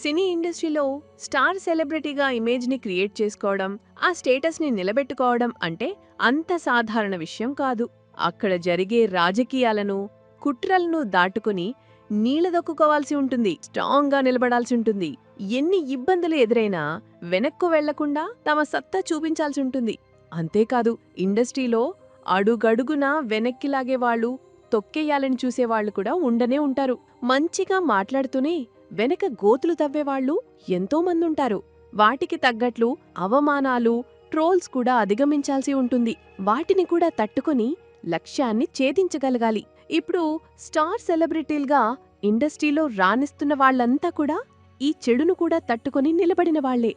సినీ ఇండస్ట్రీలో స్టార్ సెలబ్రిటీగా ఇమేజ్ని క్రియేట్ చేసుకోవడం ఆ స్టేటస్ని నిలబెట్టుకోవడం అంటే అంత సాధారణ విషయం కాదు. అక్కడ జరిగే రాజకీయాలను కుట్రలను దాటుకుని నీళ్ళదొక్కుకోవాల్సి ఉంటుంది స్ట్రాంగ్గా నిలబడాల్సి ఉంటుంది. ఎన్ని ఇబ్బందులు ఎదురైనా వెనక్కు వెళ్ళకుండా తమ సత్తా చూపించాల్సి ఉంటుంది. అంతేకాదు ఇండస్ట్రీలో అడుగడుగునా వెనక్కి లాగేవాళ్ళు తొక్కేయాలని చూసేవాళ్ళు కూడా ఉండనే ఉంటారు. మంచిగా మాట్లాడుతూనే వెనక గోతులు తవ్వేవాళ్ళు ఎంతో మందుంటారు. వాటికి తగ్గట్లు అవమానాలు ట్రోల్స్ కూడా అధిగమించాల్సి ఉంటుంది. వాటిని కూడా తట్టుకొని లక్ష్యాన్ని ఛేదించగలగాలి. ఇప్పుడు స్టార్ సెలబ్రిటీలుగా ఇండస్ట్రీలో రాణిస్తున్న వాళ్ళంతా కూడా ఈ చెడును కూడా తట్టుకొని నిలబడిన వాళ్ళే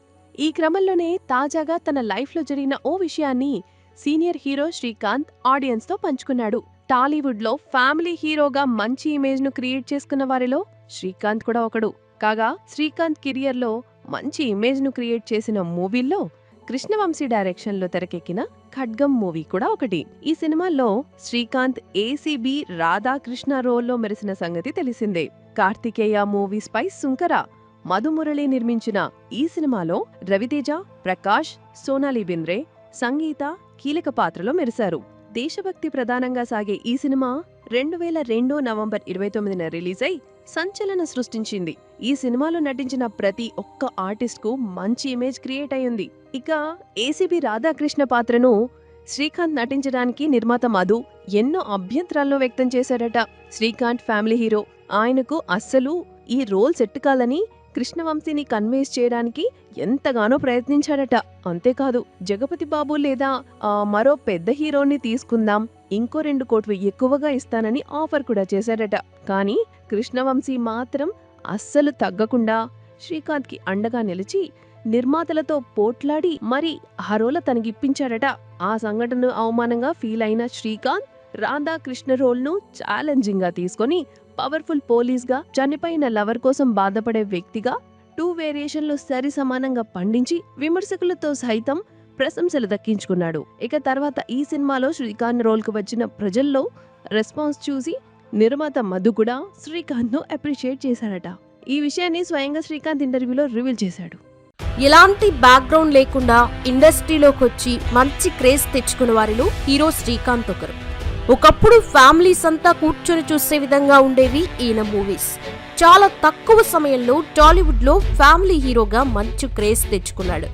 ఈ క్రమంలోనే తాజాగా తన లైఫ్లో జరిగిన ఓ విషయాన్ని సీనియర్ హీరో శ్రీకాంత్ ఆడియన్స్తో పంచుకున్నాడు. టాలీవుడ్లో ఫ్యామిలీ హీరోగా మంచి ఇమేజ్ను క్రియేట్ చేసుకున్న వారిలో శ్రీకాంత్ కూడా ఒకడు. కాగా శ్రీకాంత్ కెరియర్లో మంచి ఇమేజ్ను క్రియేట్ చేసిన మూవీల్లో కృష్ణవంశీ డైరెక్షన్లో తెరకెక్కిన ఖడ్గం మూవీ కూడా ఒకటి. ఈ సినిమాలో శ్రీకాంత్ ఏసీబీ రాధాకృష్ణ రోల్లో మెరిసిన సంగతి తెలిసిందే. కార్తికేయ మూవీస్ పై సుంకర మధుమురళి నిర్మించిన ఈ సినిమాలో రవితేజ ప్రకాష్ సోనాలి బింద్రే సంగీత కీలక పాత్రలో మెరిశారు. దేశభక్తి ప్రధానంగా సాగే ఈ సినిమా రెండు వేల రెండు నవంబర్ ఇరవై తొమ్మిదిన రిలీజ్ అయి సంచలన సృష్టించింది. ఈ సినిమాలో నటించిన ప్రతి ఒక్క ఆర్టిస్ట్కు మంచి ఇమేజ్ క్రియేట్ అయ్యింది. ఇక ఏసీబీ రాధాకృష్ణ పాత్రను శ్రీకాంత్ నటించడానికి నిర్మాత మధు ఎన్నో అభ్యంతరాలను వ్యక్తం చేశాడట. Srikanth family hero. ఆయనకు అస్సలు ఈ రోల్ సెట్ కృష్ణవంశీని కన్వేస్ చేయడానికి ఎంతగానో ప్రయత్నించాడట. అంతేకాదు జగపతి బాబు లేదా ఆ, మరో పెద్ద హీరోని తీసుకుందాం ఇంకో రెండు కోట్లు ఎక్కువగా ఇస్తానని ఆఫర్ కూడా చేశాడట. కానీ కృష్ణవంశీ మాత్రం అస్సలు తగ్గకుండా శ్రీకాంత్కి అండగా నిలిచి నిర్మాతలతో పోట్లాడి మరి ఆ రోల తనకిప్పించాడట. ఆ సంఘటన అవమానంగా ఫీల్ అయిన శ్రీకాంత్ రాధా కృష్ణ రోల్ను ఛాలెంజింగ్గా తీసుకొని పవర్ఫుల్ పోలీస్గా చనిపోయిన లవర్ కోసం బాధపడే వ్యక్తిగా టూ వేరియేషన్లు సరి సమానంగా పండించి విమర్శకులతో సైతం ప్రశంసలు దక్కించుకున్నాడు. ఇక తర్వాత ఈ సినిమాలో శ్రీకాంత్ రోల్కు వచ్చిన ప్రజల్లో రెస్పాన్స్ చూసి నిర్మాత మధు కూడా శ్రీకాంత్ను అప్రిషియేట్ చేశాడట. ఈ విషయాన్ని స్వయంగా శ్రీకాంత్ ఇంటర్వ్యూలో రివీల్ చేశాడు. ఎలాంటి బ్యాక్గ్రౌండ్ లేకుండా ఇండస్ట్రీలోకి వచ్చి మంచి క్రేజ్ తెచ్చుకున్న వారిలో హీరో శ్రీకాంత్ ఒకరు. ఒకప్పుడు ఫ్యామిలీస్ అంతా కూర్చొని చూసే విధంగా ఉండేవి ఈయన మూవీస్. చాలా తక్కువ సమయంలో టాలీవుడ్లో ఫ్యామిలీ హీరోగా మంచి క్రేజ్ తెచ్చుకున్నాడు.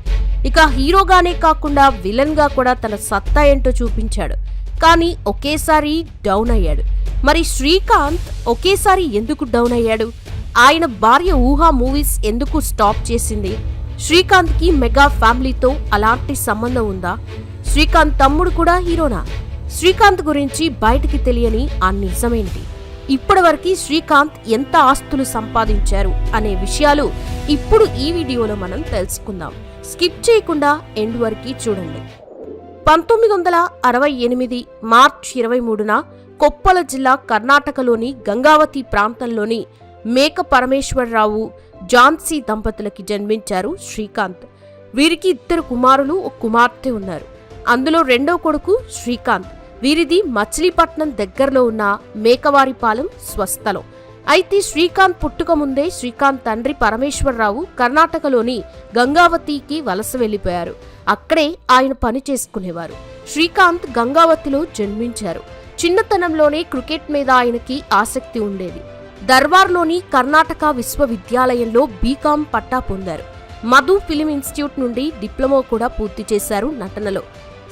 ఇక హీరోగానే కాకుండా విలన్గా కూడా తన సత్తా ఏంటో చూపించాడు. కానీ ఒకేసారి డౌన్ అయ్యాడు. మరి శ్రీకాంత్ ఒకేసారి ఎందుకు డౌన్ అయ్యాడు? ఆయన భార్య ఊహా మూవీస్ ఎందుకు స్టాప్ చేసింది? శ్రీకాంత్కి మెగా ఫ్యామిలీతో అలాంటి సంబంధం ఉందా? శ్రీకాంత్ తమ్ముడు కూడా హీరోనా? శ్రీకాంత్ గురించి బయటికి తెలియని ఆ నిజమేంటి? ఇప్పటివరకు శ్రీకాంత్ ఎంత ఆస్తులు సంపాదించారు అనే విషయాలు ఇప్పుడు ఈ వీడియోలో మనం తెలుసుకుందాం. స్కిప్ చేయకుండా ఎండ్ వరకు చూడండి. పంతొమ్మిది వందల అరవై ఎనిమిది మార్చ్ ఇరవై మూడున కొప్పల జిల్లా కర్ణాటకలోని గంగావతి ప్రాంతంలోని మేక పరమేశ్వరరావు జాన్సీ దంపతులకి జన్మించారు శ్రీకాంత్. వీరికి ఇద్దరు కుమారులు ఒక కుమార్తె ఉన్నారు. అందులో రెండో కొడుకు శ్రీకాంత్. వీరిది మచిలీపట్నం దగ్గరలో ఉన్న మేకవారిపాలెం స్వస్థలం. అయితే శ్రీకాంత్ పుట్టుక ముందే శ్రీకాంత్ తండ్రి పరమేశ్వరరావు కర్ణాటకలోని గంగావతికి వలస వెళ్ళిపోయారు అక్కడే ఆయన పని చేసుకునేవారు. శ్రీకాంత్ గంగావతిలో జన్మించారు. చిన్నతనంలోనే క్రికెట్ మీద ఆయనకి ఆసక్తి ఉండేది. దర్బార్లోని కర్ణాటక విశ్వవిద్యాలయంలో బీకాం పట్టా పొందారు. మధు ఫిలిం ఇన్స్టిట్యూట్ నుండి డిప్లొమా కూడా పూర్తి చేశారు నటనలో.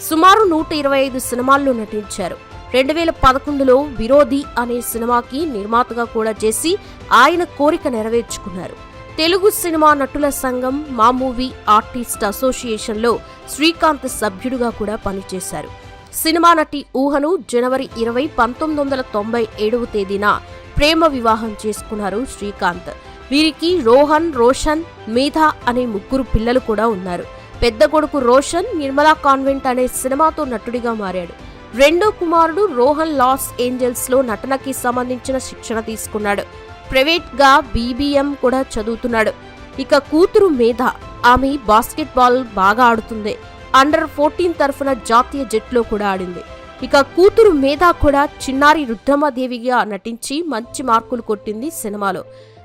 సుమారు నూట ఇరవై ఐదు సినిమాల్లో నటించారు. రెండు వేల పదకొండులో విరోధి అనే సినిమాకి నిర్మాతగా కూడా చేసి ఆయన కోరిక నెరవేర్చుకున్నారు. తెలుగు సినిమా నటుల సంఘం మా మూవీ ఆర్టిస్ట్ అసోసియేషన్లో శ్రీకాంత్ సభ్యుడిగా కూడా పనిచేశారు. సినిమా నటి ఊహను జనవరి ఇరవై పంతొమ్మిది వందల తొంభై ఏడవ తేదీన ప్రేమ వివాహం చేసుకున్నారు శ్రీకాంత్. వీరికి రోహన్ రోషన్ మేధా అనే ముగ్గురు పిల్లలు కూడా ఉన్నారు. పెద్ద కొడుకు రోషన్ నిర్మలా కాన్వెంట్ అనే సినిమాతో నటుడిగా మారాడు. రెండో కుమారుడు రోహన్ లాస్ ఏంజల్స్లో నటనకి సంబంధించిన శిక్షణ తీసుకున్నాడు. ప్రైవేట్గా బీబీఎం కూడా చదువుతున్నాడు. ఇక కూతురు మేధ ఆమె బాస్కెట్బాల్ బాగా ఆడుతుంది. అండర్ ఫోర్టీన్ తరఫున జాతీయ జట్లో కూడా ఆడింది. ఇక కూతురు మేధ కూడా చిన్నారి రుద్రమదేవిగా నటించి మంచి మార్కులు కొట్టింది సినిమాలో.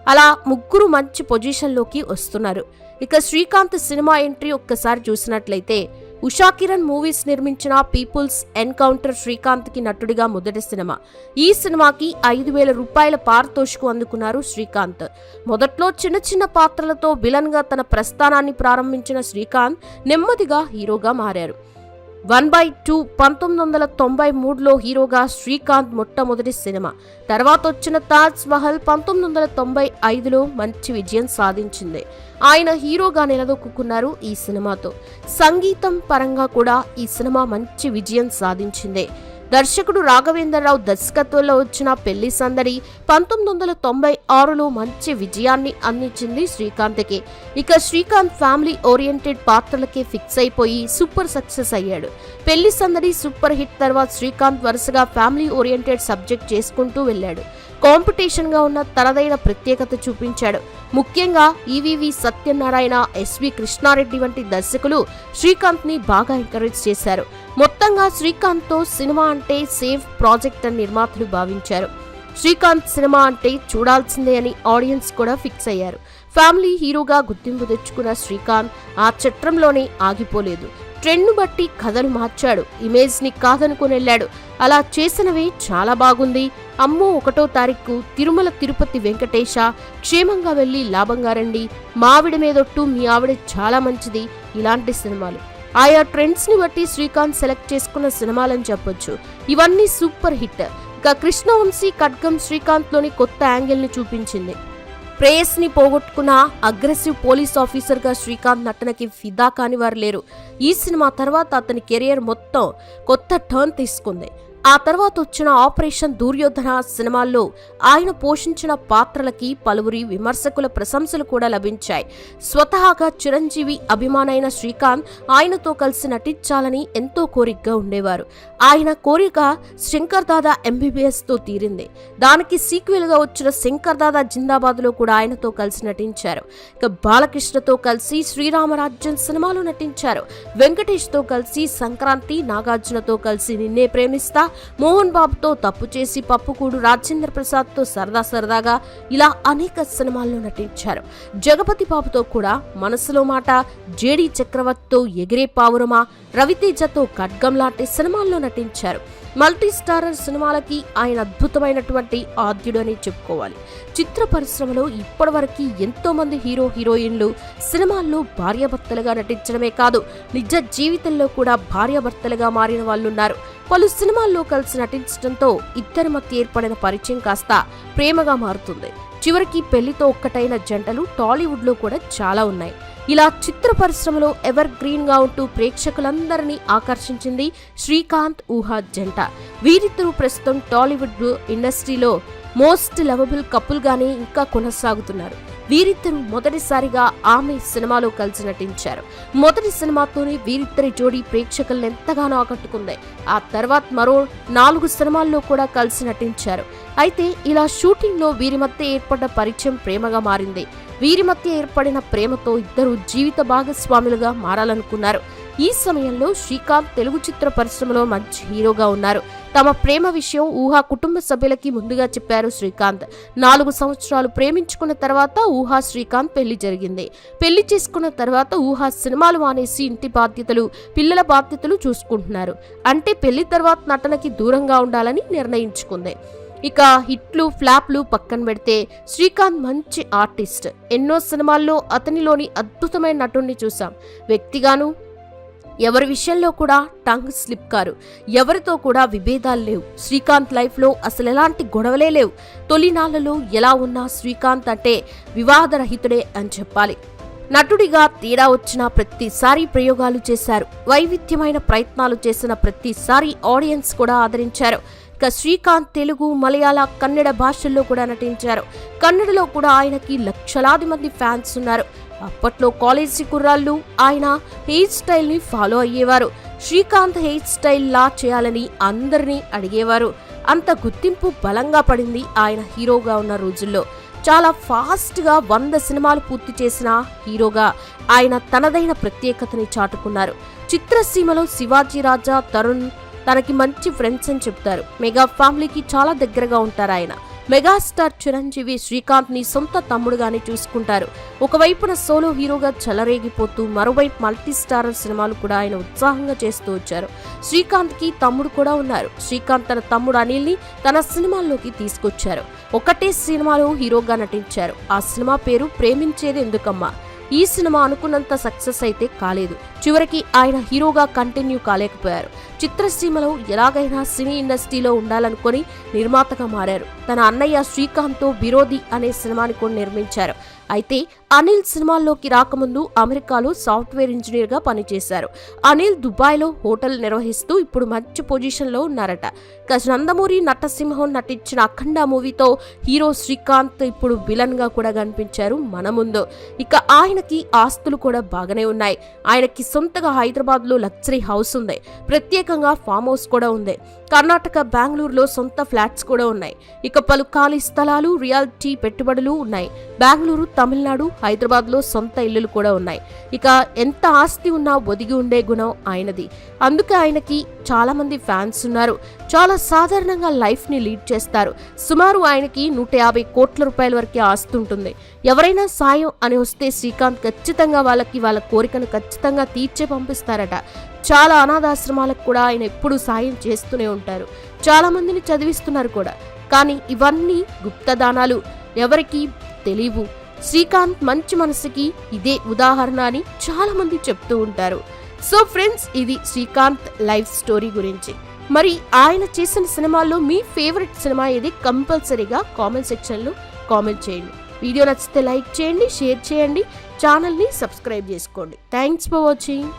అలా ముగ్గురు మంచి పొజిషన్లోకి వస్తున్నారు. ఇక శ్రీకాంత్ సినిమా ఎంట్రీ ఒక్కసారి చూసినట్లయితే ఉషా కిరణ్ మూవీస్ నిర్మించిన పీపుల్స్ ఎన్కౌంటర్ శ్రీకాంత్కి నటుడిగా మొదటి సినిమా. ఈ సినిమాకి ఐదు వేల రూపాయల పారితోషికం అందుకున్నారు శ్రీకాంత్. మొదట్లో చిన్న చిన్న పాత్రలతో విలన్గా తన ప్రస్థానాన్ని ప్రారంభించిన శ్రీకాంత్ నెమ్మదిగా హీరోగా మారారు. వన్ బై టూ పంతొమ్మిది వందల తొంభై మూడులో హీరోగా శ్రీకాంత్ మొట్టమొదటి సినిమా. తర్వాత వచ్చిన తాజ్ మహల్ పంతొమ్మిది వందల తొంభై ఐదులో మంచి విజయం సాధించింది. ఆయన హీరోగా నిలదొక్కున్నారు ఈ సినిమాతో. సంగీతం పరంగా కూడా ఈ సినిమా మంచి విజయం సాధించింది. దర్శకుడు రాఘవేంద్రరావు దర్శకత్వంలో వచ్చిన పెళ్ళి సందడి పంతొమ్మిది వందల తొంభై ఆరులో మంచి విజయాన్ని అందించింది శ్రీకాంత్కి. ఇక శ్రీకాంత్ ఫ్యామిలీ ఓరియంటెడ్ పాత్రలకే ఫిక్స్ అయిపోయి సూపర్ సక్సెస్ అయ్యాడు. పెళ్ళి సందడి సూపర్ హిట్ తర్వాత శ్రీకాంత్ వరుసగా ఫ్యామిలీ ఓరియంటెడ్ సబ్జెక్ట్ చేసుకుంటూ వెళ్ళాడు. కాంపిటీషన్గా ఉన్న తనదైన ప్రత్యేకత చూపించాడు. ముఖ్యంగా ఈవీవి సత్యనారాయణ ఎస్వి కృష్ణారెడ్డి వంటి దర్శకులు శ్రీకాంత్ని బాగా ఎంకరేజ్ చేశారు. మొత్తంగా శ్రీకాంత్తో సినిమా అంటే సేఫ్ ప్రాజెక్ట్ అని నిర్మాతలు భావించారు. శ్రీకాంత్ సినిమా అంటే చూడాల్సిందే అని ఆడియన్స్ కూడా ఫిక్స్ అయ్యారు. ఫ్యామిలీ హీరోగా గుర్తింపు తెచ్చుకున్న శ్రీకాంత్ ఆ చట్రంలోనే ఆగిపోలేదు. ట్రెండ్ను బట్టి కథను మార్చాడు. ఇమేజ్ని కాదనుకుని వెళ్ళాడు. అలా చేసినవి చాలా బాగుంది. అమ్మో ఒకటో తారీఖు తిరుమల తిరుపతి వెంకటేశ క్షేమంగా వెళ్ళి లాభంగా రండి. మావిడ మీదొట్టు మీ ఆవిడ చాలా మంచిది. ఇలాంటి సినిమాలు. ఆయా ట్రెండ్స్ని బట్టి శ్రీకాంత్ సెలెక్ట్ చేసుకున్న సినిమాలని చెప్పొచ్చు. ఇవన్నీ సూపర్ హిట్. ఇక కృష్ణవంశీ ఖడ్గం శ్రీకాంత్లోని కొత్త యాంగిల్ని చూపించింది. ప్రేయస్ని పోగొట్టుకున్న అగ్రెసివ్ పోలీస్ ఆఫీసర్గా శ్రీకాంత్ నటనకి ఫిదా కాని వారు లేరు. ఈ సినిమా తర్వాత అతని కెరియర్ మొత్తం కొత్త టర్న్ తీసుకుంది. ఆ తర్వాత వచ్చిన ఆపరేషన్ దుర్యోధన సినిమాల్లో ఆయన పోషించిన పాత్రలకి పలువురి విమర్శకుల ప్రశంసలు కూడా లభించాయి. స్వతహాగా చిరంజీవి అభిమానైన శ్రీకాంత్ ఆయనతో కలిసి నటించాలని ఎంతో కోరికగా ఉండేవారు. ఆయన కోరిక శంకర్ దాదా ఎంబీబీఎస్తో తీరింది. దానికి సీక్వెల్గా వచ్చిన శంకర్ దాదా జిందాబాద్లో కూడా ఆయనతో కలిసి నటించారు. ఇక బాలకృష్ణతో కలిసి శ్రీరామరాజ్యం సినిమాలో నటించారు. వెంకటేష్తో కలిసి సంక్రాంతి నాగార్జునతో కలిసి నిన్నే ప్రేమిస్తా మోహన్ బాబుతో తప్పు చేసి పప్పుకూడు రాజేంద్ర ప్రసాద్తో సరదా సరదాగా ఇలా అనేక సినిమాల్లో నటించారు. జగపతి బాబుతో కూడా మనసులో మాట జేడి చక్రవర్తితో ఎగిరే పావురమా రవితేజతో ఖడ్గం లాంటి సినిమాల్లో నటించారు. మల్టీ స్టారర్ సినిమాలకి ఆయన అద్భుతమైనటువంటి ఆద్యుడు అని చెప్పుకోవాలి. చిత్ర పరిశ్రమలో ఇప్పటివరకు ఎంతో మంది హీరో హీరోయిన్లు సినిమాల్లో భార్యాభర్తలుగా నటించడమే కాదు నిజ జీవితంలో కూడా భార్యాభర్తలుగా మారిన వాళ్ళున్నారు. పలు సినిమాల్లో కలిసి నటించడంతో ఇద్దరి మధ్య ఏర్పడిన పరిచయం కాస్త ప్రేమగా మారుతుంది. చివరికి పెళ్ళితో ఒక్కటైన జంటలు టాలీవుడ్లో కూడా చాలా ఉన్నాయి. ఇలా చిత్ర పరిశ్రమలో ఎవర్ గ్రీన్గా ఉంటూ ప్రేక్షకులందరినీ ఆకర్షించింది శ్రీకాంత్ ఊహా జంట వీరిద్దరూ ప్రస్తుతం టాలీవుడ్ ఇండస్ట్రీలో మోస్ట్ లవబుల్ కపుల్గానే ఇంకా కొనసాగుతున్నారు. వీరిద్దరూ మొదటిసారిగా ఆమె సినిమాలో కలిసి నటించారు. మొదటి సినిమాతోనే వీరిద్దరి జోడీ ప్రేక్షకులను ఎంతగానో ఆకట్టుకుంది. ఆ తర్వాత మరో నాలుగు సినిమాల్లో కూడా కలిసి నటించారు. అయితే ఇలా షూటింగ్లో వీరి మధ్య ఏర్పడ్డ పరిచయం ప్రేమగా మారింది. వీరి మధ్య ఏర్పడిన ప్రేమతో ఇద్దరు జీవిత భాగస్వాములుగా మారాలనుకున్నారు. ఈ సమయంలో శ్రీకాంత్ తెలుగు చిత్ర పరిశ్రమలో మంచి హీరోగా ఉన్నారు. తమ ప్రేమ విషయం ఊహా కుటుంబ సభ్యులకి ముందుగా చెప్పారు శ్రీకాంత్. నాలుగు సంవత్సరాలు ప్రేమించుకున్న తర్వాత ఊహా శ్రీకాంత్ పెళ్ళి జరిగింది. పెళ్ళి చేసుకున్న తర్వాత ఊహా సినిమాలు మానేసి ఇంటి బాధ్యతలు పిల్లల బాధ్యతలు చూసుకుంటున్నారు. అంటే పెళ్ళి తర్వాత నటనకి దూరంగా ఉండాలని నిర్ణయించుకుంది. ఇక హిట్లు ఫ్లాప్లు పక్కన పెడితే శ్రీకాంత్ మంచి ఆర్టిస్ట్. ఎన్నో సినిమాల్లో అతనిలోని అద్భుతమైన నటుణ్ణి చూసాం వ్యక్తిగాను ఎవరి విషయంలో కూడా టంగ్ స్లిప్ కారు. ఎవరితో కూడా విభేదాలు లేవు. శ్రీకాంత్ లైఫ్లో అసలు ఎలాంటి గొడవలే లేవు. తొలినాళ్ళలో ఎలా ఉన్నా శ్రీకాంత్ అంటే వివాదరహితుడే అని చెప్పాలి. నటుడిగా తేడా వచ్చిన ప్రతిసారి ప్రయోగాలు చేశారు. వైవిధ్యమైన ప్రయత్నాలు చేసిన ప్రతిసారి ఆడియన్స్ కూడా ఆదరించారు. ఇక శ్రీకాంత్ తెలుగు మలయాళ కన్నడ భాషల్లో కూడా నటించారు. కన్నడలో కూడా ఆయనకి లక్షలాది మంది ఫ్యాన్స్ ఉన్నారు. అప్పట్లో కాలేజీ కుర్రాళ్ళు ఆయన హెయిర్ స్టైల్ని ఫాలో అయ్యేవారు. శ్రీకాంత్ హెయిర్ స్టైల్ లా చేయాలని అందరినీ అడిగేవారు. అంత గుర్తింపు బలంగా పడింది ఆయన హీరోగా ఉన్న రోజుల్లో. చాలా ఫాస్ట్గా వంద సినిమాలు పూర్తి చేసిన హీరోగా ఆయన తనదైన ప్రత్యేకతని చాటుకున్నారు. చిత్రసీమలో శివాజీ రాజా తరుణ్ తనకి మంచి ఫ్రెండ్స్ అని చెప్తారు. మెగా ఫ్యామిలీకి చాలా దగ్గరగా ఉంటారు ఆయన. మెగాస్టార్ చిరంజీవి శ్రీకాంత్ని సొంత తమ్ముడుగానే చూసుకుంటారు. ఒకవైపున సోలో హీరోగా చెలరేగిపోతూ మరోవైపు మల్టీ స్టారర్ సినిమాలు కూడా ఆయన ఉత్సాహంగా చేస్తూ వచ్చారు. శ్రీకాంత్కి తమ్ముడు కూడా ఉన్నారు. శ్రీకాంత్ తన తమ్ముడు అనిల్ని తన సినిమాల్లోకి తీసుకొచ్చారు. ఒకటే సినిమాలో హీరోగా నటించారు. ఆ సినిమా పేరు ప్రేమించేది ఎందుకమ్మా? ఈ సినిమా అనుకున్నంత సక్సెస్ అయితే కాలేదు. చివరికి ఆయన హీరోగా కంటిన్యూ కాలేకపోయారు. చిత్రసీమలో ఎలాగైనా సినీ ఇండస్ట్రీలో ఉండాలనుకొని నిర్మాతగా మారారు. తన అన్నయ్య శ్రీకాంత్తో విరోధి అనే సినిమాని కూడా నిర్మించారు. అయితే అనిల్ సినిమాల్లోకి రాకముందు అమెరికాలో సాఫ్ట్వేర్ ఇంజనీర్గా పనిచేశారు. అనిల్ దుబాయ్లో హోటల్ నిర్వహిస్తూ ఇప్పుడు మంచి పొజిషన్లో ఉన్నారట. నందమూరి నటసింహం నటించిన అఖండ మూవీతో హీరో శ్రీకాంత్ ఇప్పుడు విలన్గా కూడా కనిపించారు మన ముందు. ఇక ఆయనకి ఆస్తులు కూడా బాగానే ఉన్నాయి. ఆయనకి సొంతగా హైదరాబాద్లో లగ్జరీ హౌస్ ఉంది. ప్రత్యేకంగా ఫామ్ హౌస్ కూడా ఉంది. కర్ణాటక బెంగళూరులో సొంత ఫ్లాట్స్ కూడా ఉన్నాయి. ఇక పలు ఖాళీ స్థలాలు రియాలిటీ పెట్టుబడులు ఉన్నాయి. బెంగళూరు తమిళనాడు హైదరాబాద్లో సొంత ఇల్లులు కూడా ఉన్నాయి. ఇక ఎంత ఆస్తి ఉన్నా ఒదిగి ఉండే గుణం ఆయనది. అందుకే ఆయనకి చాలా మంది ఫ్యాన్స్ ఉన్నారు. చాలా సాధారణంగా లైఫ్ని లీడ్ చేస్తారు. సుమారు ఆయనకి నూట యాభై కోట్ల రూపాయల వరకు ఆస్తి ఉంటుంది. ఎవరైనా సాయం అని వస్తే శ్రీకాంత్ ఖచ్చితంగా వాళ్ళకి వాళ్ళ కోరికను ఖచ్చితంగా తీర్చే పంపిస్తారట. చాలా అనాథాశ్రమాలకు కూడా ఆయన ఎప్పుడూ సాయం చేస్తూనే ఉంటారు. చాలా మందిని చదివిస్తున్నారు కూడా. కానీ ఇవన్నీ గుప్తదానాలు. ఎవరికి తెలియవు. శ్రీకాంత్ మంచి మనసుకి ఇదే ఉదాహరణ అని చాలా మంది చెప్తూ ఉంటారు. సో ఫ్రెండ్స్ ఇది శ్రీకాంత్ లైఫ్ స్టోరీ గురించి. మరి ఆయన చేసిన సినిమాల్లో మీ ఫేవరెట్ సినిమా ఏది? కంపల్సరీగా కామెంట్ సెక్షన్లో కామెంట్ చేయండి. వీడియో నచ్చితే లైక్ చేయండి షేర్ చేయండి ఛానల్ని సబ్స్క్రైబ్ చేసుకోండి. Thanks for watching.